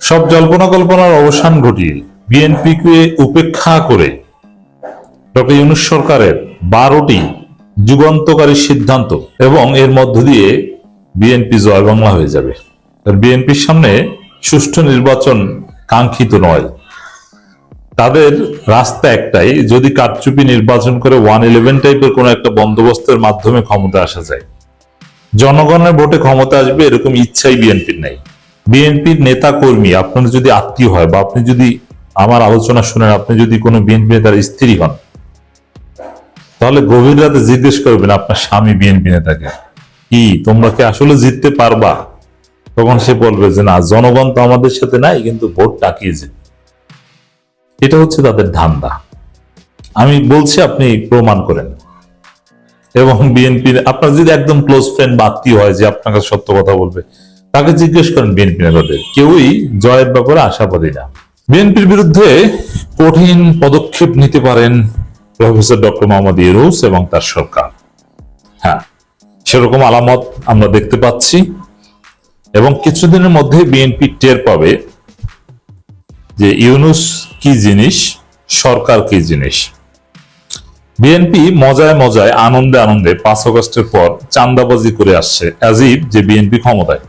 সব জল্পনা কল্পনার অবসান ঘটিয়ে বিএনপিকে উপেক্ষা করে ডক্টর ইউনুস সরকারের বারোটি যুগান্তকারী সিদ্ধান্ত এবং এর মধ্য দিয়ে বিএনপি জয় বাংলা হয়ে যাবে। বিএনপির সামনে সুষ্ঠু নির্বাচন কাঙ্ক্ষিত নয়। তাদের রাস্তা একটাই, যদি কারচুপি নির্বাচন করে ওয়ান ইলেভেন টাইপের কোন একটা বন্দোবস্তের মাধ্যমে ক্ষমতা আসা যায়। জনগণের ভোটে ক্ষমতা আসবে এরকম ইচ্ছাই বিএনপির নাই। বিএনপির নেতা কর্মী আপনার যদি আত্মীয় হয় বা আপনি যদি আমার আলোচনা শুনেন, আপনি যদি কোনো বিএনপি নেতার স্ত্রী হন, তাহলে গভীর রাতে জিজ্ঞেস করবেন আপনার স্বামী বিএনপি নেতাকে, কি, তোমরা কি আসলে জিততে পারবা? তখন সে বলবে যে, না, জনগণ তো আমাদের সাথে নাই, কিন্তু ভোট টাকিয়ে জিতবে এটা হচ্ছে তাদের ধান্দা। আমি বলছি, আপনি প্রমাণ করেন। এবং বিএনপি আপনার যদি একদম ক্লোজ ফ্রেন্ড বা আত্মীয় হয় যে আপনার কাছে সত্য কথা বলবে তাকে জিজ্ঞেস করেন বিএনপি নেতাদের কেউই জয়ের ব্যাপারে আশাবাদী না। বিএনপির বিরুদ্ধে কঠিন পদক্ষেপ নিতে পারেন প্রফেসর ডক্টর মোহাম্মদ ইউনুস এবং তার সরকার। হ্যাঁ সেরকম আলামত আমরা দেখতে পাচ্ছি এবং কিছুদিনের মধ্যে বিএনপি টের পাবে যে ইউনুস কি জিনিস, সরকার কি জিনিস। বিএনপি মজায় মজায় আনন্দে আনন্দে পাঁচ অগস্টের পর চান্দাবাজি করে আসছে, অ্যাজিব যে বিএনপি ক্ষমতায়।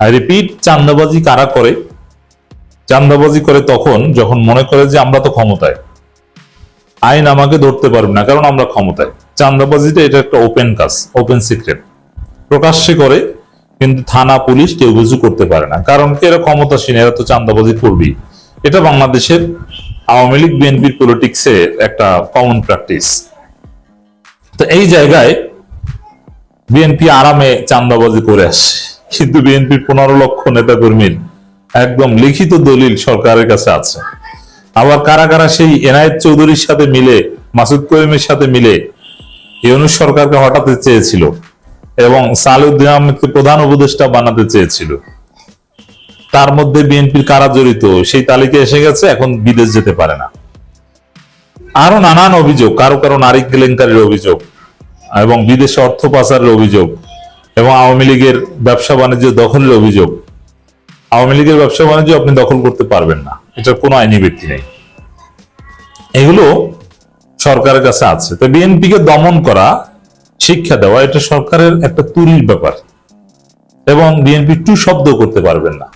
আই রিপিট চান্দাবাজি কারা করে? চান্দাবাজি করে তখন যখন মনে করে যে আমরা তো ক্ষমতায়, আইন আমাকে ধরতে পারবে না, কারণ আমরা ক্ষমতায়। চান্দাবাজিটা এটা একটা ওপেন কাজ ওপেন সিক্রেট প্রকাশ্যে করে, কিন্তু থানা, পুলিশ কেউ কিছু করতে পারে না। কারণ এরা ক্ষমতাসীন, এরা তো চান্দাবাজি করবেই। এটা বাংলাদেশের আওয়ামী লীগ, বিএনপির পলিটিক্সে একটা কমন প্র্যাকটিস তো এই জায়গায় বিএনপি আরামে চান্দাবাজি করে আসছে। কিন্তু বিএনপির পনেরো লক্ষ নেতা কর্মীর একদম লিখিত দলিল সরকারের কাছে আছে। আবার কারা কারা সেই এনায়েত চৌধুরীর সাথে মিলে, মাসুদ করিমের সাথে মিলে ইউনুস সরকারকে হটাতে চেয়েছিল এবং সালিউদ্দিন আহমেদকে প্রধান উপদেষ্টা বানাতে চেয়েছিল। তার মধ্যে বিএনপির কারা জড়িত, সেই তালিকা এসে গেছে, এখন বিদেশ যেতে পারে না। আরও নানান অভিযোগ, কারও কারও নারী কেলেঙ্কারির অভিযোগ এবং বিদেশে অর্থ পাচারের অভিযোগ। এবং আওয়ামী লীগের ব্যবসা বাণিজ্য দখলের অভিযোগ, আওয়ামী লীগের ব্যবসা বাণিজ্য আপনি দখল করতে পারবেন না। এটার কোনো আইনি ব্যক্তি নেই। এগুলো সরকারের কাছে আছে। তো বিএনপিকে দমন করা, শিক্ষা দেওয়া, এটা সরকারের একটা তুরির ব্যাপার। এবং বিএনপি টু শব্দ করতে পারবেন না।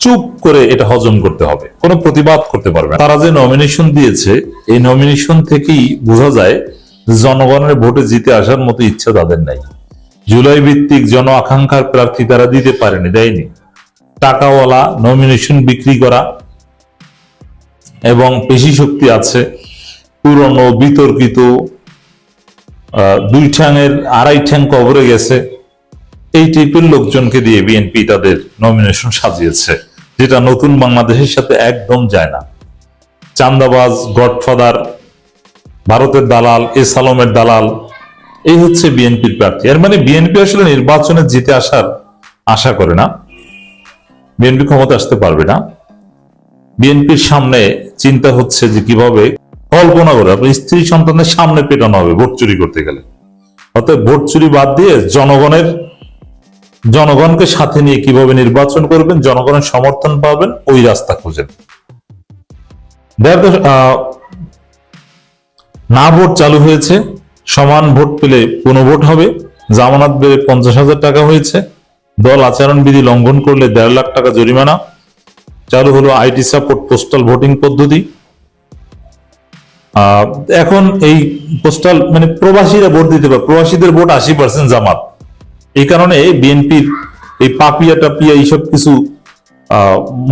চুপ করে এটা হজম করতে হবে। কোনো প্রতিবাদ করতে পারবে তারা যে নমিনেশন দিয়েছে, এই নমিনেশন থেকেই বোঝা যায়, জনগণের ভোটে জিতে আসার মতো ইচ্ছা তাদের নাই। জুলাই ভিত্তিক জন আকাঙ্ক্ষার প্রার্থী তারা দিতে পারেনি, দেয়নি। টাকাওয়ালা নমিনেশন বিক্রি করা এবং পেশি শক্তি আছে, পুরনো, বিতর্কিত দুই ঠ্যাংয়ের আড়াই ঠ্যাং কবরে গেছে। এই টাইপের লোকজনকে দিয়ে বিএনপি তাদের নমিনেশন সাজিয়েছে, যেটা নতুন বাংলাদেশের সাথে একদম যায় না। চান্দাবাজ, গডফাদার, ভারতের দালাল, এ সালমের দালাল এই হচ্ছে বিএনপির প্রার্থী। এর মানে বিএনপি আসলে নির্বাচনে জিতে আসার আশা করে না। বিএনপি ক্ষমতা আসতে পারবে না। বিএনপির সামনে চিন্তা হচ্ছে যে কীভাবে কল্পনা করে, আপনার স্ত্রী সন্তানের সামনে পেটানো হবে ভোট চুরি করতে গেলে। অর্থাৎ ভোট চুরি বাদ দিয়ে জনগণের, জনগণকে সাথে নিয়ে কীভাবে নির্বাচন করবেন, জনগণের সমর্থন পাবেন, ওই রাস্তা খুঁজেন। না ভোট চালু হয়েছে। সমান ভোট পেলে পুনঃভোট হবে? জামানত বেড়ে পঞ্চাশ হাজার টাকা হয়েছে। দল আচরণবিধি লঙ্ঘন করলে দেড় লাখ টাকা জরিমানা। চালু হলো আইটি সাপোর্ট পোস্টাল ভোটিং পদ্ধতি। এখন এই পোস্টাল মানে প্রবাসীরা ভোট দিতে পারে, প্রবাসীদের ভোট আশি পার্সেন্ট জামাত। এই কারণে বিএনপির এই পাপিয়া টাপিয়া এইসব কিছু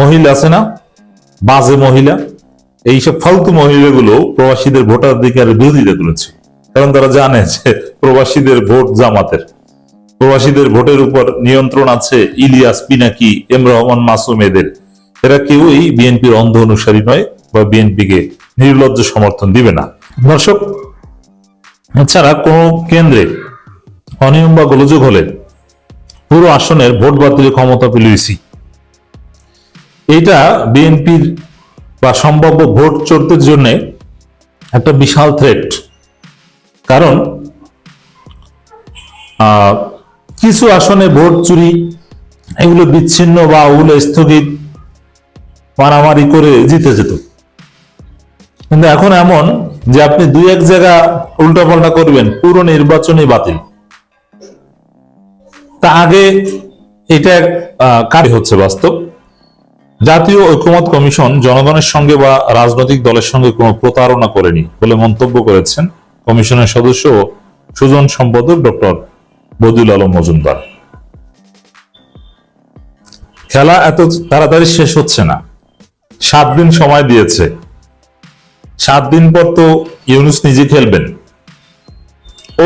মহিলা আছে না? বাজে মহিলা। এইসব ফালতু মহিলাগুলো প্রবাসীদের ভোটাধিকারের বিরোধিতা করেছে। কারণ তারা জানে যে প্রবাসীদের ভোট জামাতের। প্রবাসীদের ভোটের উপর নিয়ন্ত্রণ আছে ইলিয়াস, পিনাকি এম রহমান, মাসুম এদের। এরা কেউই বিএনপির অন্ধ অনুসারী নয় বা বিএনপিকে নির্লজ্জ সমর্থন দিবে না। দর্শক, এছাড়া কোন কেন্দ্রে অনিয়ম বা গোলযোগ হলে পুরো আসনের ভোট বাতিলের ক্ষমতা পেল ইসি এটা বিএনপির বা সম্ভাব্য ভোট চোরদের জন্য একটা বিশাল থ্রেট কারণ কিছু আসনে ভোট চুরি, এগুলো বিচ্ছিন্ন বা ওগুলো স্থগিত, মারামারি করে জিতে যেত। কিন্তু এখন এমন যে আপনি দুই এক জায়গা উল্টাপাল্টা করবেন, পুরো নির্বাচনই বাতিল। তা আগে এটা কারে হচ্ছে বাস্তব। জাতীয় ঐক্যমত কমিশন জনগণের সঙ্গে বা রাজনৈতিক দলের সঙ্গে কোনো প্রতারণা করেনি বলে মন্তব্য করেছেন কমিশনের সদস্য সুজন সম্পাদক ডক্টর বদিউল আলম মজুমদার। খেলা এত তাড়াতাড়ি শেষ হচ্ছে না। সাত দিন সময় দিয়েছে। সাত দিন পর তো ইউনুস নিজে খেলবেন।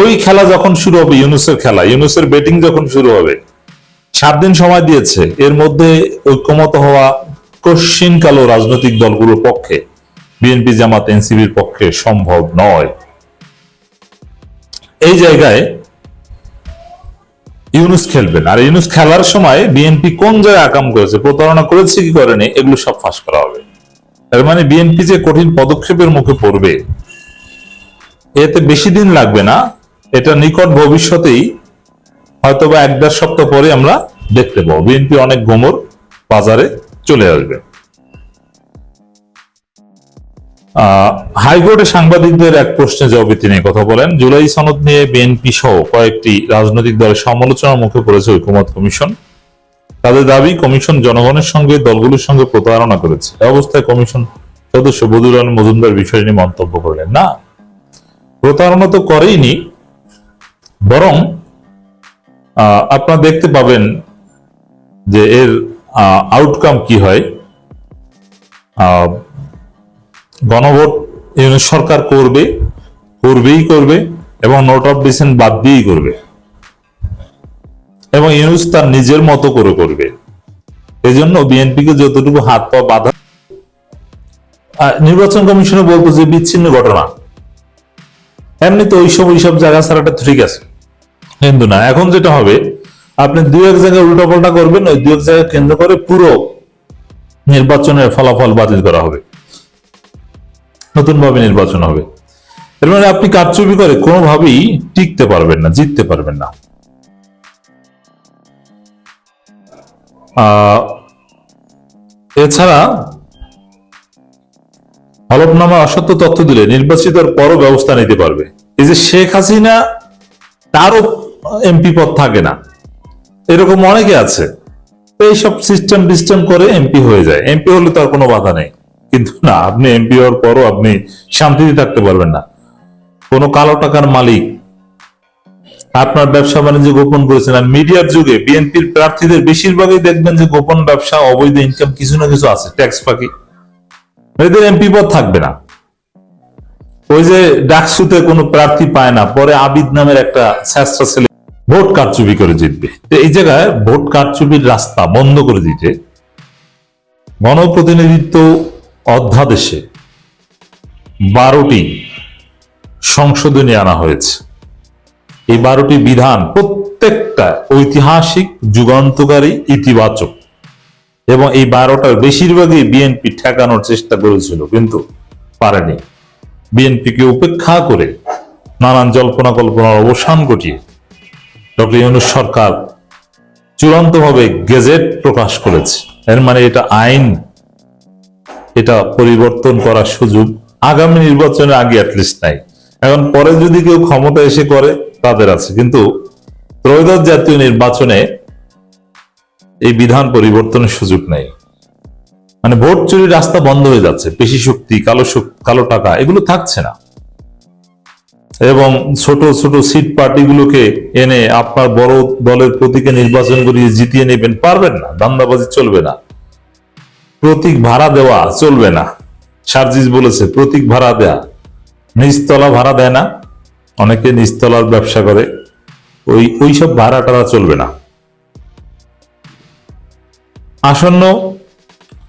ওই খেলা যখন শুরু হবে, ইউনুসের খেলা, ইউনুসের ব্যাটিং যখন শুরু হবে, সাত দিন সময় দিয়েছে। এর মধ্যে ঐক্যমত হওয়া কশিন কালো রাজনৈতিক দলগুলোর পক্ষে, বিএনপি জামাত এনসিবির পক্ষে সম্ভব নয়। এই জায়গায় ইউনুস খেলবেন। আর ইউনুস খেলার সময় বিএনপি কোন জায়গায় আকাম করেছে, প্রতারণা করেছে, কি করেনি, এগুলো সব ফাঁস করা হবে। তার মানে বিএনপি যে কঠিন পদক্ষেপের মুখে পড়বে, এতে বেশি দিন লাগবে না। এটা নিকট ভবিষ্যতেই হয়তোবা এক দেড় সপ্তাহ পরে আমরা দেখতে পাবো। বিএনপি অনেক গোমর বাজারে চলে আসবে। হাইকোর্টে সাংবাদিকদের এক প্রশ্নে জবাবে তিনি কথা বলেন, জুলাই সনদ নিয়ে বিএনপি সহ কয়েকটি রাজনৈতিক দলের সমালোচনার মুখে পড়েছে ঐক্যমত কমিশন। তাদের দাবি, কমিশন জনগণের সঙ্গে দলগুলোর সঙ্গে প্রতারণা করেছে। অবস্থায় কমিশন সদস্য বদুল মজুমদার বিষয় নিয়ে মন্তব্য করলেন, না, প্রতারণা তো করেইনি, বরং আপনারা দেখতে পাবেন যে এর আউটকাম কি হয়। গণভোট সরকার করবে, করবেই করবে এবং নোট অফ ডিসেন্ট বাদ দিয়েই করবে। এবং ইউনুস তার নিজের মতো করে করবে। এজন্য বিএনপিকে যতটুকু হাত পা বাধা নির্বাচন কমিশনে বলতো যে বিচ্ছিন্ন ঘটনা। এমনি তো ওইসব ওইসব জায়গা ছাড়াটা ঠিক আছে। কিন্তু না, এখন যেটা হবে, আপনি দু এক জায়গায় উল্টাপাল্টা করবেন, ওই দু এক জায়গায় কেন্দ্র করে পুরো নির্বাচনের ফলাফল বাতিল করা হবে। নতুন ভাবে নির্বাচন হবে। এর মানে আপনি কারচুপি করে কোনোভাবেই টিকতে পারবেন না, জিততে পারবেন না। এছাড়া হলফনামা অসত্য তথ্য দিলে নির্বাচিতর পরও ব্যবস্থা নিতে পারবে। এই যে শেখ হাসিনা, তারও এমপি পদ থাকে না। এরকম অনেকে আছে। এইসব সিস্টেম সিস্টেম করে এমপি হয়ে যায়। এমপি হলে তার কোনো বাধা নেই। কিন্তু না, আপনি এমপি হওয়ার পরও আপনি শান্তিতে থাকতে পারবেন না। কোনো কালো টাকার মালিক আপনার ব্যবসা বাণিজ্য গোপন করেছেন আর মিডিয়ার যুগে বিএনপির প্রার্থীদের বেশিরভাগই দেখবেন যে গোপন ব্যবসা, অবৈধ ইনকাম কিছু না কিছু আছে ট্যাক্স ফাঁকি। এদের এমপি পদ থাকবে না। ওই যে ডাকসুতে কোনো প্রার্থী পায় না, পরে আবিদ নামের একটা স্যাস্ত্রা ছেলে ভোট কারচুপি করে জিতবে। এই জায়গায় ভোট কারচুপির রাস্তা বন্ধ করে দিতে গণপ্রতিনিধিত্ব অধ্যাদেশে বারোটি সংশোধনী আনা হয়েছে। এই বারোটি বিধান প্রত্যেকটা ঐতিহাসিক, যুগান্তকারী, ইতিবাচক এবং এই বারোটার বেশিরভাগই বিএনপি ঠেকানোর চেষ্টা করেছিল, কিন্তু পারেনি। বিএনপিকে উপেক্ষা করে নানান জল্পনা কল্পনার অবসান ঘটিয়ে ডক্টর ইউনুস সরকার চূড়ান্তভাবে গেজেট প্রকাশ করেছে। এর মানে এটা আইন এটা পরিবর্তন করার সুযোগ আগামী নির্বাচনের আগে অ্যাটলিস্ট নাই। এখন পরে যদি কেউ ক্ষমতা এসে করে, তাদের আছে। কিন্তু ত্রয়োদশ জাতীয় নির্বাচনে এই বিধান পরিবর্তনের সুযোগ নেই। মানে ভোট চুরির রাস্তা বন্ধ হয়ে যাচ্ছে। পেশি শক্তি, কালো কালো টাকা, এগুলো থাকছে না। এবং ছোট ছোট সিট পার্টিগুলোকে এনে আপনার বড় দলের প্রতীকে নির্বাচন করিয়ে জিতিয়ে নেবেন, পারবেন না। দান্দাবাজি চলবে না। প্রতীক ভাড়া দেওয়া চলবে না। সার্জিস বলেছে, প্রতীক ভাড়া দেয়া। নিচতলা ভাড়া দেয় না। অনেকে নিচতলার ব্যবসা করে। ওই, ওইসব ভাড়া টাড়া চলবে না। আসন্ন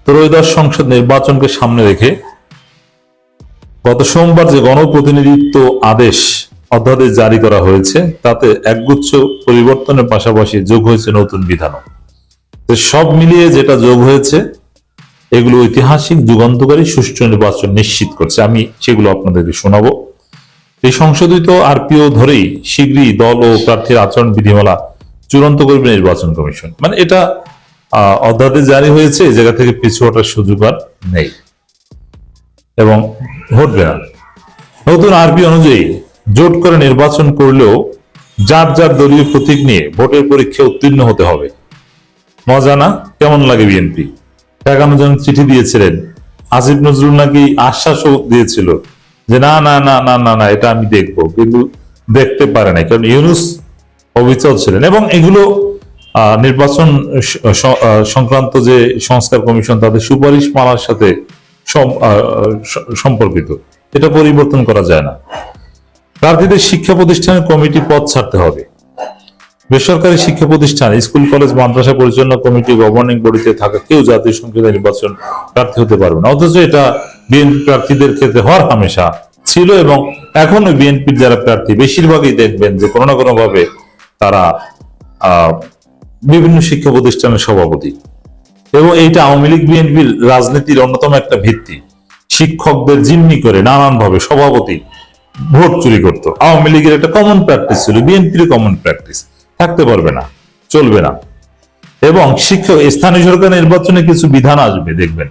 ত্রয়োদশ সংসদ নির্বাচনকে সামনে রেখে গত সোমবার যে গণপ্রতিনিধিত্ব আদেশ অধ্যাদেশ জারি করা হয়েছে, তাতে একগুচ্ছ পরিবর্তনের পাশাপাশি যোগ হয়েছে নতুন বিধানও। সব মিলিয়ে যেটা যোগ হয়েছে এগুলো ঐতিহাসিক, যুগান্তকারী, সুষ্ঠু নির্বাচন নিশ্চিত করছে। আমি সেগুলো আপনাদেরকে শোনাবো। এই সংশোধিত আরপিও ধরেই শীঘ্রই দল ও প্রার্থীর আচরণ, বিধিমালা চূড়ান্ত করবে নির্বাচন কমিশন। মানে এটা অধ্যাদেশ জারি হয়েছে জায়গা থেকে পিছু হটার সুযোগ আর নেই। এবং ঘটবে না। নতুন আরবি অনুযায়ী জোট করে নির্বাচন করলেও যার যার দলীয় প্রতীক নিয়ে ভোটের পরীক্ষায় উত্তীর্ণ হতে হবে। মজা না? কেমন লাগে বিএনপি? একান্ন জন চিঠি দিয়েছিলেন। আসিফ নজরুল নাকি আশ্বাসও দিয়েছিল যে, না না না না না না, এটা আমি দেখব। কিন্তু দেখতে পারে না কারণ ইউনুস অবিচল ছিলেন। এবং এগুলো নির্বাচন সংক্রান্ত যে সংস্কার কমিশন, তাদের সুপারিশ মালার সাথে সম্পর্কিত। এটা পরিবর্তন করা যায় না। প্রার্থীদের শিক্ষা প্রতিষ্ঠানের কমিটি পদ ছাড়তে হবে। বেসরকারি শিক্ষা প্রতিষ্ঠান, স্কুল, কলেজ, মাদ্রাসা পরিচালনা কমিটি, গভর্নিং বডিতে থাকা কেউ জাতীয় সংসদে নির্বাচন প্রার্থী হতে পারবে না। অথচ এটা বিএনপি প্রার্থীদের ক্ষেত্রে হর হামেশা ছিল এবং এখনও বিএনপির যারা প্রার্থী, বেশিরভাগই দেখবেন যে কোনো না কোনো ভাবে তারা বিভিন্ন শিক্ষা প্রতিষ্ঠানের সভাপতি। এবং এইটা আওয়ামী লীগ বিএনপির রাজনীতির অন্যতম একটা ভিত্তি। শিক্ষকদের জিম্মি করে নানান ভাবে সভাপতি ভোট চুরি করতো। আওয়ামী লীগের একটা কমন প্র্যাকটিস ছিল বিএনপির কমন প্র্যাকটিস থাকতে পারবে না, চলবে না। এবং শিক্ষক স্থানীয় সরকার নির্বাচনে কিছু বিধান আসবে, দেখবেন।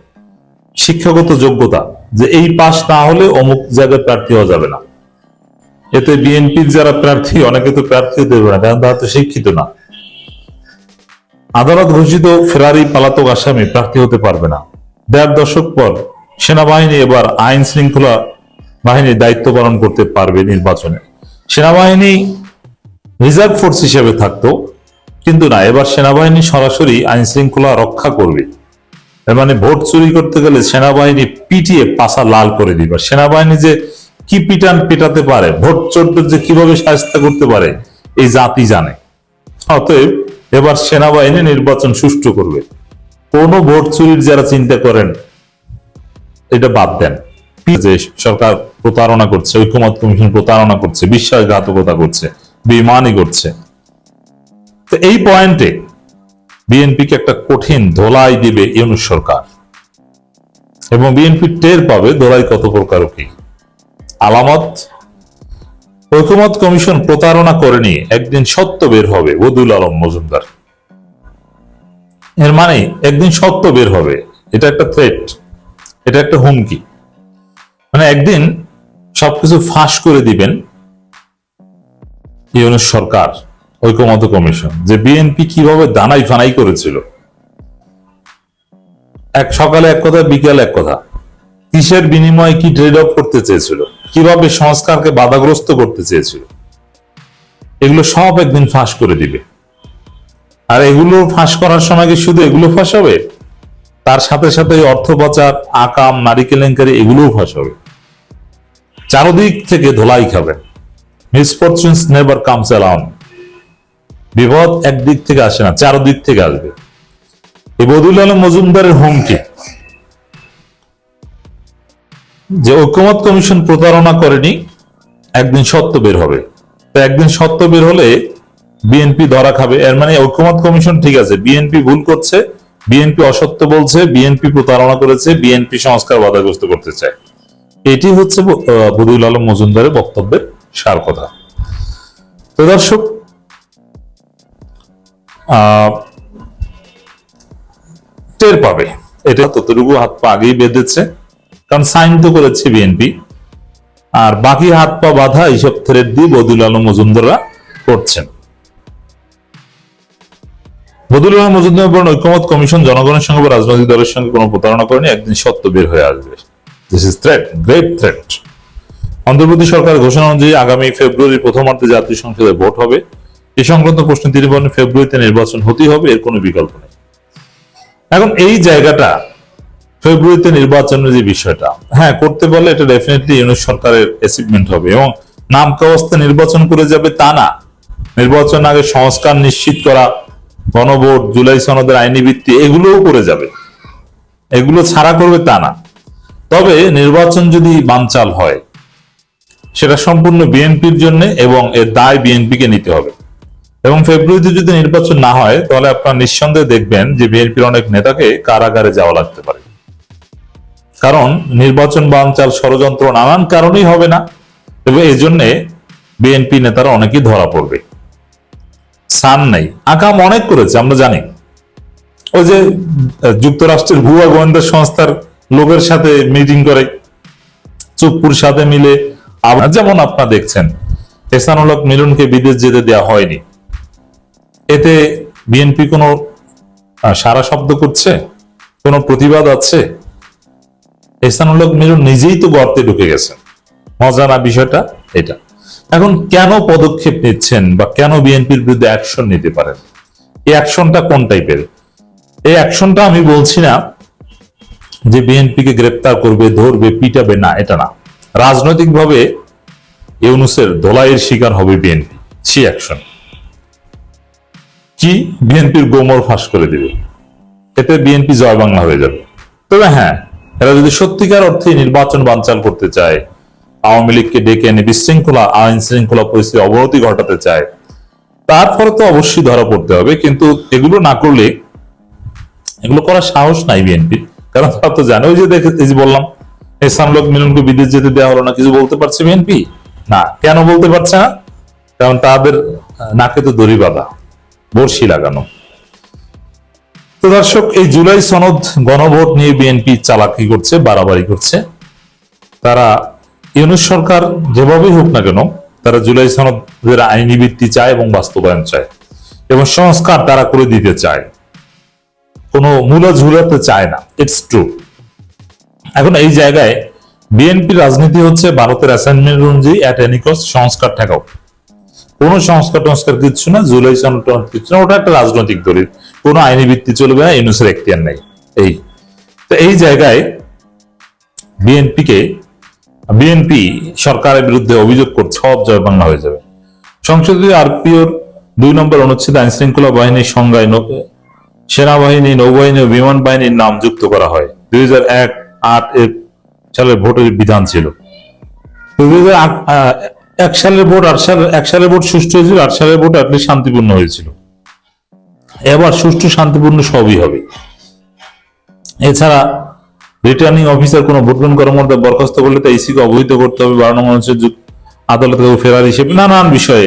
শিক্ষাগত যোগ্যতা, যে এই পাশ না হলে অমুক জায়গায় প্রার্থী হওয়া যাবে না। এতে বিএনপির যারা প্রার্থী, অনেকে তো প্রার্থী পারবে না, কারণ তারা তো শিক্ষিত না। আদালত ঘোষিত ফেরারি পালাতক আসামি প্রার্থী হতে পারবে না। দেড় দশক পর সেনাবাহিনী এবার আইন শৃঙ্খলা বাহিনীর দায়িত্ব পালন করতে পারবে নির্বাচনে। সেনাবাহিনী রিজার্ভ ফোর্স হিসেবে থাকতো, কিন্তু না, এবার সেনাবাহিনী সরাসরি আইন শৃঙ্খলা রক্ষা করবে। এর মানে ভোট চুরি করতে গেলে সেনাবাহিনী পিটিয়ে পাশা লাল করে দিবে। সেনাবাহিনী যে কি পিটান পেটাতে পারে, ভোট চোরদের যে কীভাবে সাহায্য করতে পারে, এই জাতি জানে। অতএব এবার সেনাবাহিনী নির্বাচন সুষ্ঠু করবে। কোন ভোট চুরির যারা চিন্তা করেন, এটা বাদ দেন। যে সরকার প্রতারণা করছে ঐক্যমত কমিশন প্রতারণা করছে, বিশ্বাসঘাতকতা করছে বেমানি করছে। তো এই পয়েন্টে বিএনপিকে একটা কঠিন ধোলাই দিবে ইউনুস সরকার। এবং বিএনপি টের পাবে ধোলাই কত প্রকার কি। আলামত, ঐকমত কমিশন প্রতারণা করেনি একদিন সত্য বের হবে বদুল আলম মজুমদার। এর মানে একদিন সত্য বের হবে, এটা একটা থ্রেট এটা একটা হুমকি। মানে একদিন সবকিছু ফাঁস করে দিবেন ইউনুস সরকার ঐকমত কমিশন, যে বিএনপি কীভাবে দানাই ফানাই করেছিল। এক সকালে এক কথা বিকেলে এক কথা। কিসের বিনিময়ে কি ট্রেড অফ করতে চেয়েছিল? কীভাবে সংস্কারকে বাধাগ্রস্ত করতে চেয়েছিল? এগুলো সব একদিন ফাঁস করে দিবে। আর এগুলো ফাঁস করার সময় কি শুধু এগুলো ফাঁস হবে? তার সাথে সাথে অর্থ পাচার, আকাম নারী কেলেঙ্কারি এগুলোও ফাঁস হবে। চারদিক থেকে ধোলাই খাবে। মিসফরচুনস নেভার কামস অ্যালাউন বিপদ একদিক থেকে আসে না চারদিক থেকে আসবে। এই বদুল আলম মজুমদারের হুমকি। যে ঐক্যমত কমিশন প্রতারণা করেনি একদিন সত্য বের হবে। তো একদিন সত্য বের হলে বিএনপি ধরা খাবে। এর মানে ঐক্যমত কমিশন ঠিক আছে বিএনপি ভুল করছে বিএনপি অসত্য বলছে বিএনপি প্রতারণা করেছে বিএনপি সংস্কার বাধাগ্রস্ত করতে চায়। এটি হচ্ছে ব- আহ, বদিউল আলম মজুমদারের বক্তব্যের সার কথা। তো দর্শক টের পাবে। এটা ততটুকু হাত পা আগেই বেঁধেছে, কারণ সাইন তো করেছে বিএনপি আর বাকি হাত পা বাধা এইসব থ্রেড দিয়ে বদিউল আলম মজুমদাররা করছেন। বদুল আলম মজুমদার বলেন ঐক্যমত কমিশন জনগণের সঙ্গে বা রাজনৈতিক দলের সঙ্গে কোনো প্রতারণা করেনি, একদিন সত্য বের হয়ে আসবে। This is threat great threat Andhra Pradesh সরকার ঘোষণা অনুযায়ী আগামী ফেব্রুয়ারি প্রথমার্ধে জাতীয় সংসদে ভোট হবে। এ সংক্রান্ত প্রশ্ন তিনি বলেন ফেব্রুয়ারিতে নির্বাচন হতেই হবে, এর কোনো বিকল্প নেই। এখন এই জায়গাটা, ফেব্রুয়ারিতে নির্বাচনের যে বিষয়টা হ্যাঁ করতে পারলে এটা ডেফিনেটলি ইউনিট সরকারের অ্যাচিভমেন্ট হবে এবং নামকা অবস্থা নির্বাচন করে যাবে তা না। নির্বাচন আগে সংস্কার নিশ্চিত করা, গণভোট, জুলাই সনদের আইনি ভিত্তি, এগুলোও করে যাবে। এগুলো ছাড়া করবে তা না। তবে নির্বাচন যদি বানচাল হয় সেটা সম্পূর্ণ বিএনপির জন্য এবং এর দায় বিএনপিকে নিতে হবে। এবং ফেব্রুয়ারিতে যদি নির্বাচন না হয়, তাহলে আপনার নিঃসন্দেহে দেখবেন যে বিএনপির অনেক নেতাকে কারাগারে যাওয়া লাগতে পারে। কারণ নির্বাচন বানচাল ষড়যন্ত্র নানান কারণেই হবে না এবং এই জন্যে বিএনপি নেতারা অনেকেই ধরা পড়বে। সান নাই আকাম অনেক করেছে, আমরা জানি। ওই যে যুক্তরাষ্ট্রের ভুয়া গোয়েন্দা সংস্থার লোকের সাথে মিটিং করে, চুপ্পুর সাথে মিলে যেমন আপনারা দেখছেন এসানুলক মিলনকে বিদেশ যেতে দেওয়া হয়নি। এতে বিএনপি কোনো সারা শব্দ করছে? কোনো প্রতিবাদ আছে? এসানুলক মিলন নিজেই তো গর্তে ঢুকে গেছেন। মজা না বিষয়টা এটা। এখন কেন পদক্ষেপ নিচ্ছেন বা কেন বিএনপির বিরুদ্ধে অ্যাকশন নিতে পারেন? এই অ্যাকশনটা কোন টাইপের এই অ্যাকশনটা আমি বলছি না যে বিএনপিকে গ্রেপ্তার করবে, ধরবে, পিটাবে, না, এটা না। রাজনৈতিকভাবে ইউনুসের ধোলাইয়ের শিকার হবে বিএনপি। সে অ্যাকশন। কি বিএনপির গোমর ফাঁস করে দিবে? এতে বিএনপি জয় বাংলা হয়ে যাবে। তবে হ্যাঁ এরা যদি সত্যিকার অর্থে নির্বাচন বানচাল করতে চায়, আওয়ামী লীগকে ডেকে এনে বিশৃঙ্খলা, আইন শৃঙ্খলা পরিস্থিতি অবনতি ঘটাতে চায়, তারপরে তো অবশ্যই ধরা পড়তে হবে। কিন্তু এগুলো না করলে, এগুলো করার সাহস নাই বিএনপি কারণ তারা তো জানে, ওই যে দেখে বললাম এসামলক মিলনকে বিদেশ যেতে দেওয়া হলো না, কিছু বলতে পারছে বিএনপি না। কেন বলতে পারছে না? কারণ তাদের নাকে তো দড়ি বাঁধা বর্ষি লাগানো। তো দর্শক, এই জুলাই সনদ গণভোট নিয়ে বিএনপি চালাকি করছে, বাড়াবাড়ি করছে। তারা ইউনুস সরকার যেভাবেই হোক না কেন, তারা জুলাই সনদের আইনি ভিত্তি চায় এবং বাস্তবায়ন চায়। এবং সংস্কার তারা করে দিতে চায়। কোনো মূলা ঝুলাতে চায় না। ইটস ট্রু এখন এই জায়গায় বিএনপি রাজনীতি হচ্ছে ভারতের অ্যাসাইনমেন্ট অনুযায়ী অ্যাট এনি কস্ট সংস্কার ঠেকাও। কোনো সংস্কার টংস্কার কিচ্ছু না, জুলাই সনদ টনদ কিচ্ছু না, ওটা একটা রাজনৈতিক দলিল। কোনো আইনি ভিত্তি চলবে না, ইউনুসের এখতিয়ার নেই। এই। তো এই জায়গায় বিএনপিকে বিএনপি সরকারের বিরুদ্ধে অভিযোগ করছে সব জয় বাংলা হয়ে যাবে। সংসদীয় আরপিওর দুই নম্বর অনুচ্ছেদ আইন শৃঙ্খলা বাহিনীর সংজ্ঞায় সেনাবাহিনী, নৌবাহিনী ও বিমান বাহিনীর নাম যুক্ত করা হয়। দুই হাজার এক আট সালের ভোটের বিধান ছিল। এক সালের ভোট, আট সাল, এক সালের ভোট সুষ্ঠু হয়েছিল, আট সালের ভোট অ্যাটলিস্ট শান্তিপূর্ণ হয়েছিল। এবার সুষ্ঠু, শান্তিপূর্ণ সবই হবে। এছাড়া রিটার্নিং অফিসার কোনো ভোট গ্রহণ কর্মকর্তা বরখাস্ত করলে তা ইসিকে অবহিত করতে হবে, বারো নম্বর আদালত থেকে ফেরার হিসেবে নানান বিষয়ে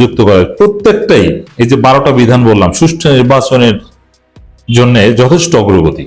যুক্ত করে প্রত্যেকটাই এই যে বারোটা বিধান বললাম, সুষ্ঠু নির্বাচনের জন্য যথেষ্ট অগ্রগতি।